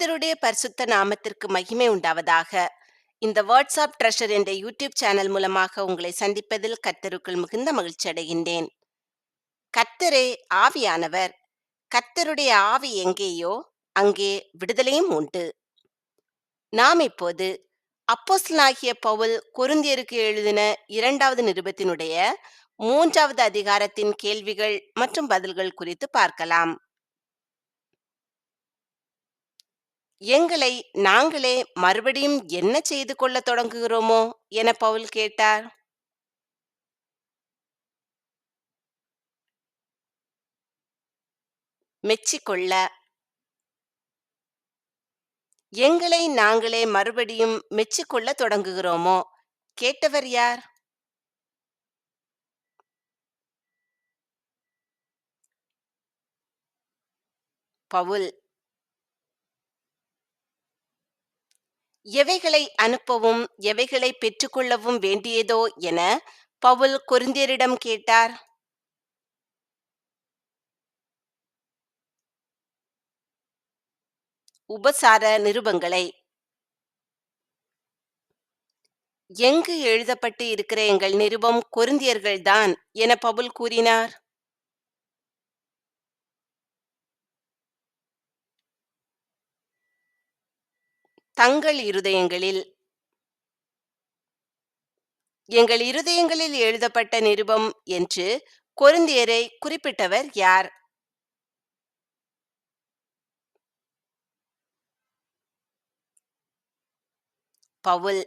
கர்த்தருடைய பரிசுத்த நாமத்திற்கு மகிமை உண்டாவதாக. இந்த வாட்ஸ்அப் ட்ரெஷர் என்ற யூடியூப் சேனல் மூலமாக உங்களை சந்திப்பதில் கர்த்தருக்குள் மிகுந்த மகிழ்ச்சி அடைகின்றேன். கர்த்தரே ஆவியானவர் கர்த்தருடைய ஆவி எங்கேயோ அங்கே விடுதலையும் உண்டு. நாம் இப்போது அப்போஸ்லாகிய பவுல் குருந்தியருக்கு எழுதின இரண்டாவது நிருபத்தினுடைய மூன்றாவது அதிகாரத்தின் கேள்விகள் மற்றும் பதில்கள் குறித்து பார்க்கலாம். எங்களை நாங்களே மறுபடியும் என்ன செய்து கொள்ளத் தொடங்குகிறோமோ என பவுல் கேட்டார். மெச்சிக்கொள்ள. எங்களை நாங்களே மறுபடியும் மெச்சிக்கொள்ள தொடங்குகிறோமோ? கேட்டவர் யார்? பவுல். எவைகளை அனுப்பவும் எவைகளை பெற்றுக்கொள்ளவும் வேண்டியதோ என பவுல் கொரிந்தியரிடம் கேட்டார். உபசார நிருபங்களை. எங்கு எழுதப்பட்டு இருக்கிற எங்கள் நிருபம் கொரிந்தியர்கள்தான் என பவுல் கூறினார். தங்கள் இருதயங்களில் எங்கள் இருதயங்களில் எழுதப்பட்ட நிருபம் என்று கொருந்தியரை குறிப்பிட்டவர் யார்? பவுல்.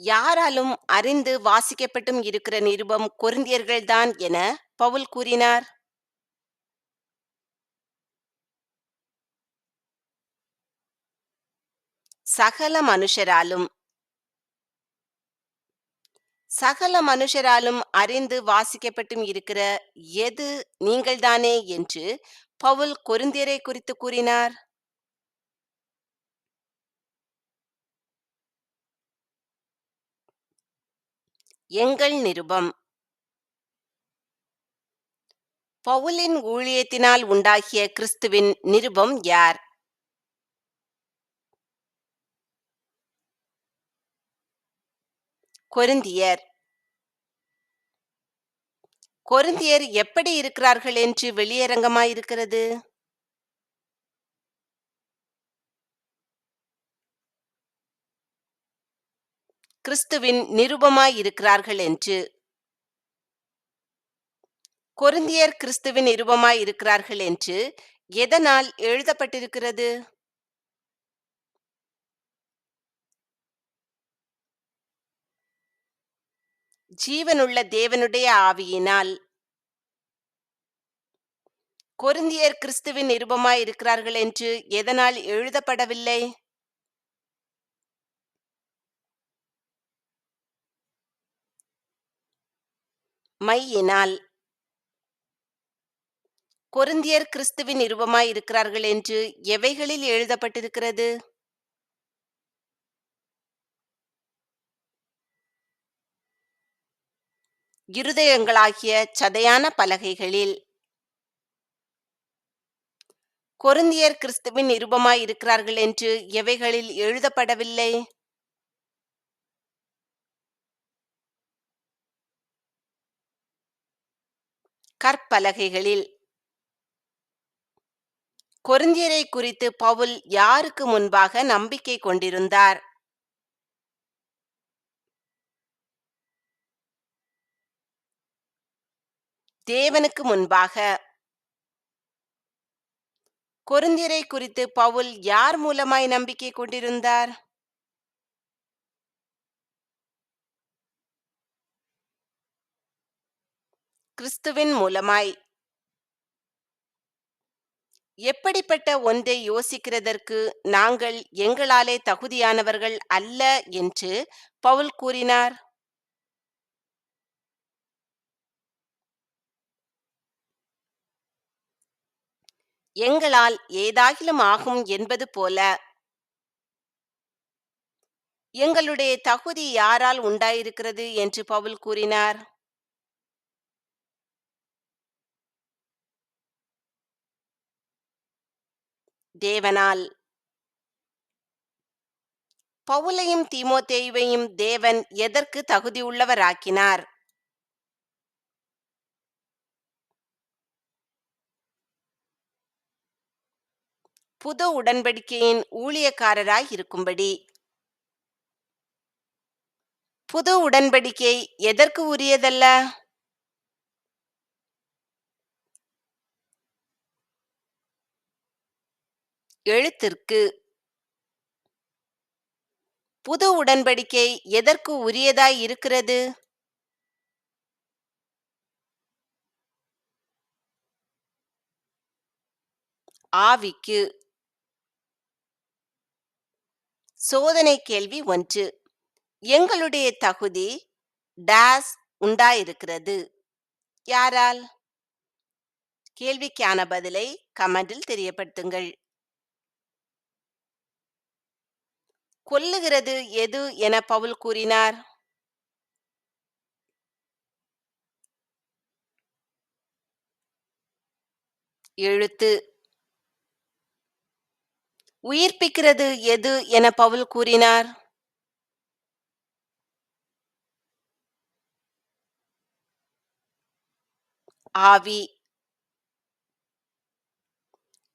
யாராலும் அறிந்து வாசிக்கப்பட்டும் இருக்கிற நிருபம் கொருந்தியர்கள்தான் என பவுல் கூறினார். சகல மனுஷராலும். சகல மனுஷராலும் அறிந்து வாசிக்கப்பட்டும் இருக்கிற எது நீங்கள்தானே என்று பவுல் கொருந்தியரை குறித்து கூறினார். எங்கள் நிருபம். பவுலின் ஊழியத்தினால் உண்டாகிய கிறிஸ்துவின் நிருபம் யார்? கொருந்தியர். கொருந்தியர் எப்படி இருக்கிறார்கள் என்று வெளியரங்கமாயிருக்கிறது கிறிஸ்துவின் நிருபமாயிருக்கிறார்கள் என்று. கொருந்தியர் கிறிஸ்துவின் நிருபமாயிருக்கிறார்கள் என்று எதனால் எழுதப்பட்டிருக்கிறது? ஜீவனுள்ள தேவனுடைய ஆவியினால். கொருந்தியர் கிறிஸ்துவின் நிருபமாய் இருக்கிறார்கள் என்று எதனால் எழுதப்படவில்லை? மையினால். கொருந்தியர் கிறிஸ்துவின் நிருபமாய் இருக்கிறார்கள் என்று எவைகளில் எழுதப்பட்டிருக்கிறது? இருதயங்களாகிய சதையான பலகைகளில். கொருந்தியர் கிறிஸ்துவின் நிருபமாய் இருக்கிறார்கள் என்று எவைகளில் எழுதப்படவில்லை? கற்பலகைகளில். கொருந்தியரை குறித்து பவுல் யாருக்கு முன்பாக நம்பிக்கை கொண்டிருந்தார்? தேவனுக்கு முன்பாக. கொருந்தியரை குறித்து பவுல் யார் மூலமாய் நம்பிக்கை கொண்டிருந்தார்? கிறிஸ்துவின் மூலமாய். எப்படிப்பட்ட ஒன்றை யோசிக்கிறதற்கு நாங்கள் எங்களாலே தகுதியானவர்கள் அல்ல என்று பவுல் கூறினார். எங்களால் ஏதாகிலும் ஆகும் என்பது போல. எங்களுடைய தகுதி யாரால் உண்டாயிருக்கிறது? என்று பவுல் கூறினார். தேவனால். பவுலையும் தீமோத்தேயுவையும் தேவன் எதற்கு தகுதியுள்ளவராக்கினார் புது உடன்படிக்கையின் ஊழியக்காரராய் இருக்கும்படி. புது உடன்படிக்கை எதற்கு உரியதல்ல? எழுத்திற்கு. புது உடன்படிக்கை எதற்கு உரியதாய் இருக்கிறது? ஆவிக்கு. சோதனை கேள்வி ஒன்று. எங்களுடைய தகுதி டேஸ் உண்டாயிருக்கிறது. யாரால்? கேள்விக்கான பதிலை கமெண்டில் தெரியப்படுத்துங்கள். கொல்லுகிறது எது என பவுல் கூறினார். எழுத்து. உயிர்ப்பிக்கிறது எது என பவுல் கூறினார்? ஆவி.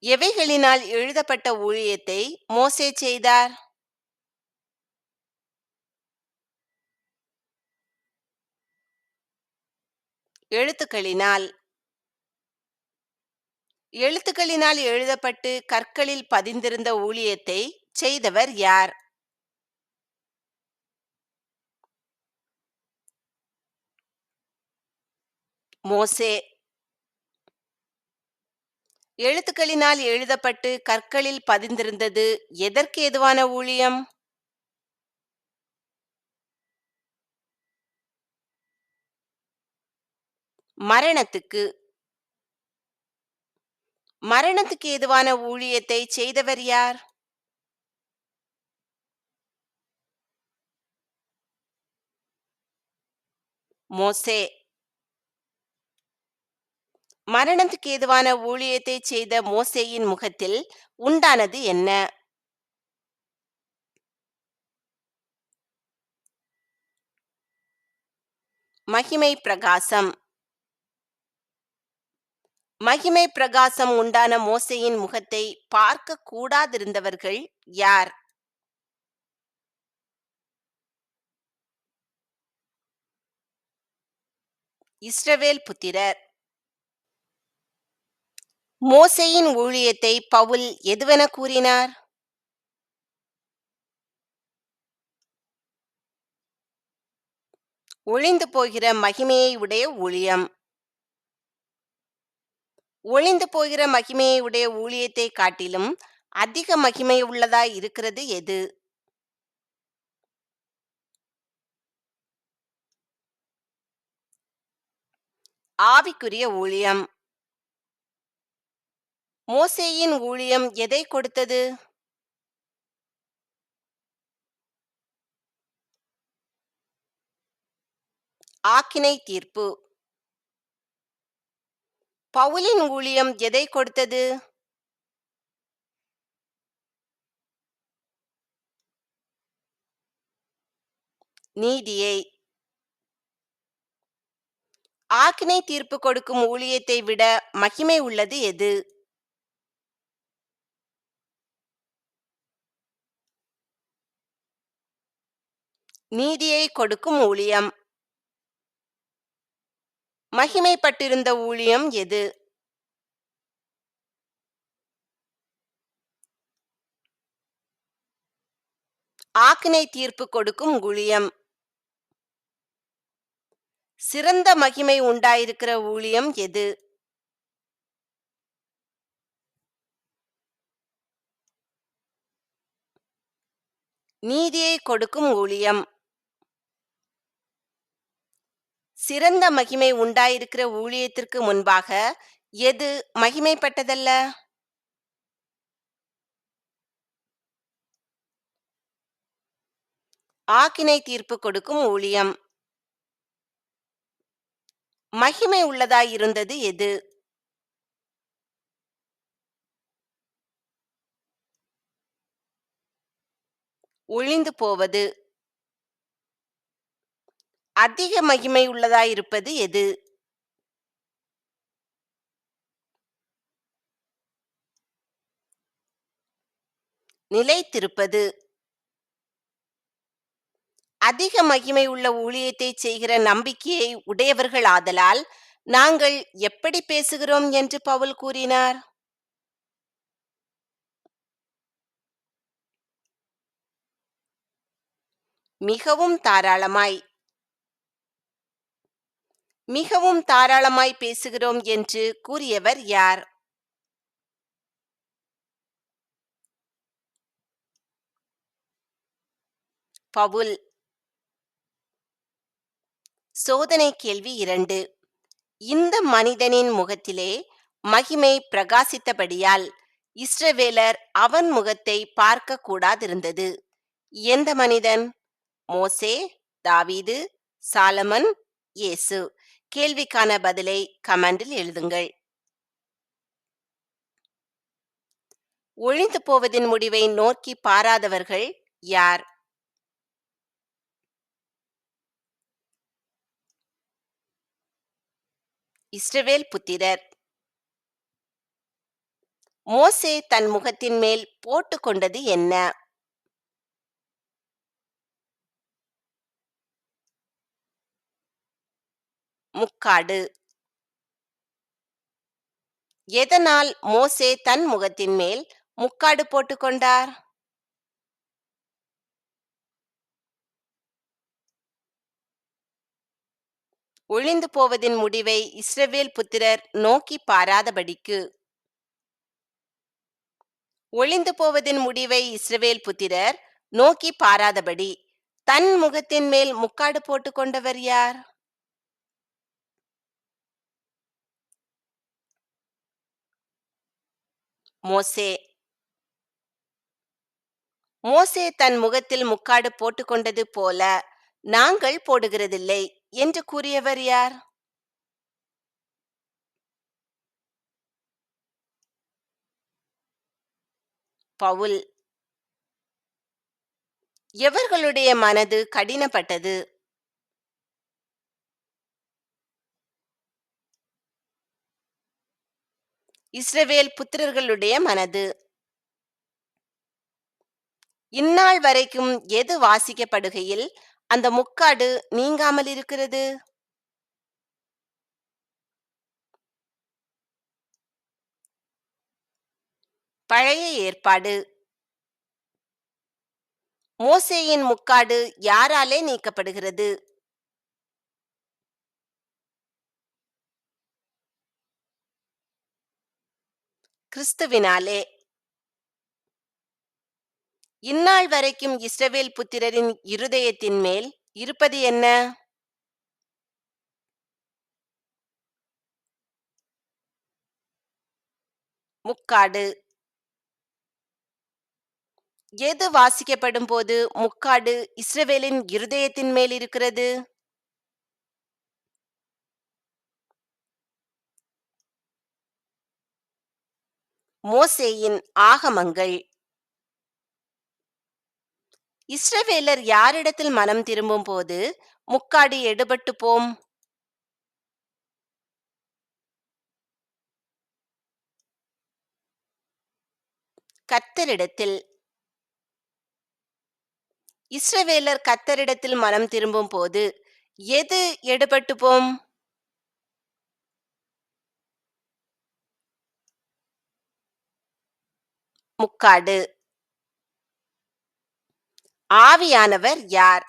எவைகளினால் எழுதப்பட்ட ஊழியத்தை மோசே செய்தார்? எழுத்துக்களினால். எழுத்துக்களினால் எழுதப்பட்டு கற்களில் பதிந்திருந்த ஊழியத்தை செய்தவர் யார்? மோசே. எழுத்துக்களினால் எழுதப்பட்டு கற்களில் பதிந்திருந்தது எதற்கு ஏதுவான ஊழியம்? மரணத்துக்கு. மரணத்துக்கு ஏதுவான ஊழியத்தை செய்தவர் யார்? மோசே. மரணத்துக்கு ஏதுவான ஊழியத்தை செய்த மோசேயின் முகத்தில் உண்டானது என்ன? மகிமை பிரகாசம். மகிமை பிரகாசம் உண்டான மோசையின் முகத்தை பார்க்க கூடாதிருந்தவர்கள் யார்? இஸ்ரவேல் புத்திரர். மோசையின் ஊழியத்தை பவுல் எதுவென கூறினார்? ஒளிந்து போகிற மகிமையை உடைய ஊழியம். ஒளிந்து போகிற மகிமையை உடைய ஊழியத்தை காட்டிலும் அதிக மகிமை உள்ளதாய் இருக்கிறது எது? ஆவிக்குரிய ஊழியம். மோசேயின் ஊழியம் எதை கொடுத்தது? ஆக்கினை தீர்ப்பு. பவுலின் ஊழியம் எதை கொடுத்தது? நீதியை. ஆக்கினை தீர்ப்பு கொடுக்கும் ஊழியத்தை விட மகிமை உள்ளது எது? நீதியை கொடுக்கும் ஊழியம். மகிமைப்பட்டிருந்த ஊழியம் எது? ஆக்கினை தீர்ப்பு கொடுக்கும் ஊழியம். சிறந்த மகிமை உண்டாயிருக்கிற ஊழியம் எது? நீதியை கொடுக்கும் ஊழியம். சிறந்த மகிமை உண்டாயிருக்கிற ஊழியத்திற்கு முன்பாக எது மகிமைப்பட்டதல்ல? ஆக்கினை தீர்ப்பு கொடுக்கும் ஊழியம். மகிமை உள்ளதாயிருந்தது எது? ஒழிந்து போவது. அதிக மகிமை உள்ளதாயிருப்பது எது? நிலைத்திருப்பது. அதிக மகிமை உள்ள ஊழியத்தை செய்கிற நம்பிக்கையை உடையவர்கள் ஆதலால் நாங்கள் எப்படி பேசுகிறோம் என்று பவுல் கூறினார். மிகவும் தாராளமாய் மிகவும் தாராளமாய் பேசுகிறோம் என்று கூறியவர் யார்? பவுல். சோதனை கேள்வி இரண்டு. இந்த மனிதனின் முகத்திலே மகிமை பிரகாசித்தபடியால் இஸ்ரவேலர் அவன் முகத்தை பார்க்க கூடாதிருந்தது. எந்த மனிதன்? மோசே தாவீது சாலமன் இயேசு. கேள்விக்கான பதிலை கமெண்டில் எழுதுங்கள். ஒழிந்து போவதின் முடிவை நோக்கி பாராதவர்கள் யார்? இஸ்ரவேல் புத்திரர். மோசே தன் முகத்தின் மேல் போட்டு கொண்டது என்ன? முக்காடு. எதனால் மோசே தன் முகத்தின் மேல் முக்காடு போட்டுக்கொண்டார் ஒளிந்து போவதின் முடிவை இஸ்ரவேல் புத்திரர் நோக்கி பாராதபடிக்கு. ஒளிந்து போவதின் முடிவை இஸ்ரவேல் புத்திரர் நோக்கி பாராதபடி தன் முகத்தின் மேல் முக்காடு போட்டு கொண்டவர் யார்? மோசே. மோசே தன் முகத்தில் முக்காடு போட்டுக்கொண்டது போல நாங்கள் போடுகிறதில்லை என்று கூறியவர் யார்? பவுல். எவர்களுடைய மனது கடினப்பட்டது? இஸ்ரவேல் புத்திரர்களுடைய மனது. இந்நாள் வரைக்கும் எது வாசிக்கப்படுகையில் அந்த முக்காடு நீங்காமல் இருக்கிறது? பழைய ஏற்பாடு. மோசேயின் முக்காடு யாராலே நீக்கப்படுகிறது? கிறிஸ்துவினாலே. இந்நாள் வரைக்கும் இஸ்ரவேல் புத்திரரின் இருதயத்தின் மேல் இருப்பது என்ன? முக்காடு. எது வாசிக்கப்படும் போது முக்காடு இஸ்ரவேலின் இருதயத்தின் மேல் இருக்கிறது? மோசேயின் ஆகமங்கள். இஸ்ரவேலர் யாரிடத்தில் மனம் திரும்பும் போது முக்காடு எடுபட்டு போம். கத்தரிடத்தில் இஸ்ரவேலர் கத்தரிடத்தில் மனம் திரும்பும் போது எது எடுபட்டு போம்? முக்காடு. ஆவியானவர் யார்?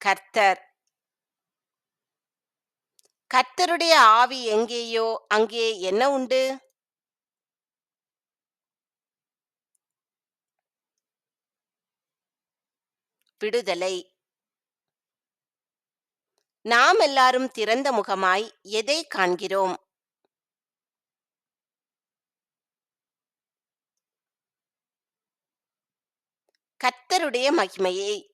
கர்த்தர். கர்த்தருடைய ஆவி எங்கேயோ அங்கே என்ன உண்டு? விடுதலை. நாம் எல்லாரும் திறந்த முகமாய் எதை காண்கிறோம்? கர்த்தருடைய மகிமையை.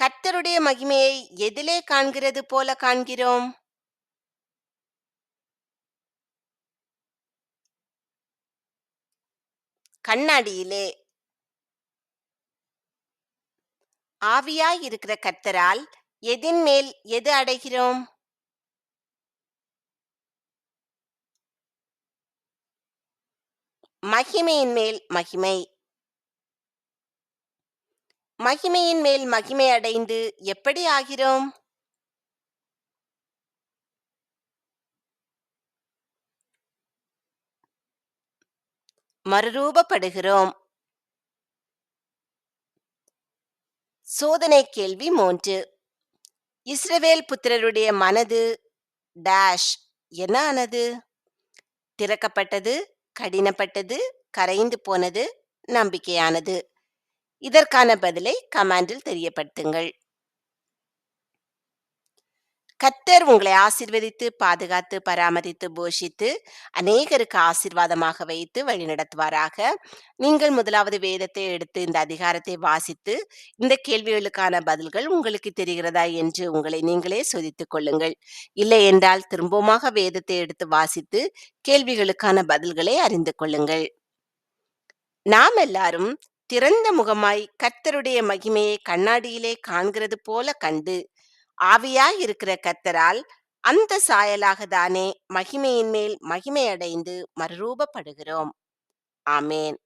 கர்த்தருடைய மகிமையை எதிலே காண்கிறது போல காண்கிறோம்? கண்ணாடியிலே. ஆவியாய் இருக்கிற கர்த்தரால் எதின் மேல் எது அடைகிறோம்? மகிமையின் மேல் மகிமை. மகிமையின் மேல் மகிமை அடைந்து எப்படி ஆகிறோம்? மறுரூபப்படுகிறோம். சோதனை கேள்வி மூன்று. இஸ்ரவேல் புத்திரருடைய மனது டேஷ் என்ன ஆனது? திறக்கப்பட்டது கடினப்பட்டது கரைந்து போனது நம்பிக்கையானது. இதற்கான பதிலை கமாண்டில் தெரியப்படுத்துங்கள். கத்தர் உங்களை ஆசிர்வதித்து பாதுகாத்து பராமரித்து போஷித்து அநேகருக்கு ஆசிர்வாதமாக வைத்து வழிநடத்துவாராக நீங்கள் முதலாவது வேதத்தை எடுத்து இந்த அதிகாரத்தை வாசித்து இந்த கேள்விகளுக்கான பதில்கள் உங்களுக்கு தெரிகிறதா என்று உங்களை நீங்களே சோதித்துக் கொள்ளுங்கள். இல்லை என்றால் திரும்பமாக வேதத்தை எடுத்து வாசித்து கேள்விகளுக்கான பதில்களை அறிந்து கொள்ளுங்கள். நாம் எல்லாரும் திறந்த முகமாய் கர்த்தருடைய மகிமையை கண்ணாடியிலே காண்கிறது போல கண்டு ஆவியாய் இருக்கிற கத்தரால் அந்த சாயலாக தானே மகிமையின் மேல் மகிமை அடைந்து மறுரூபப்படுகிறோம். ஆமேன்.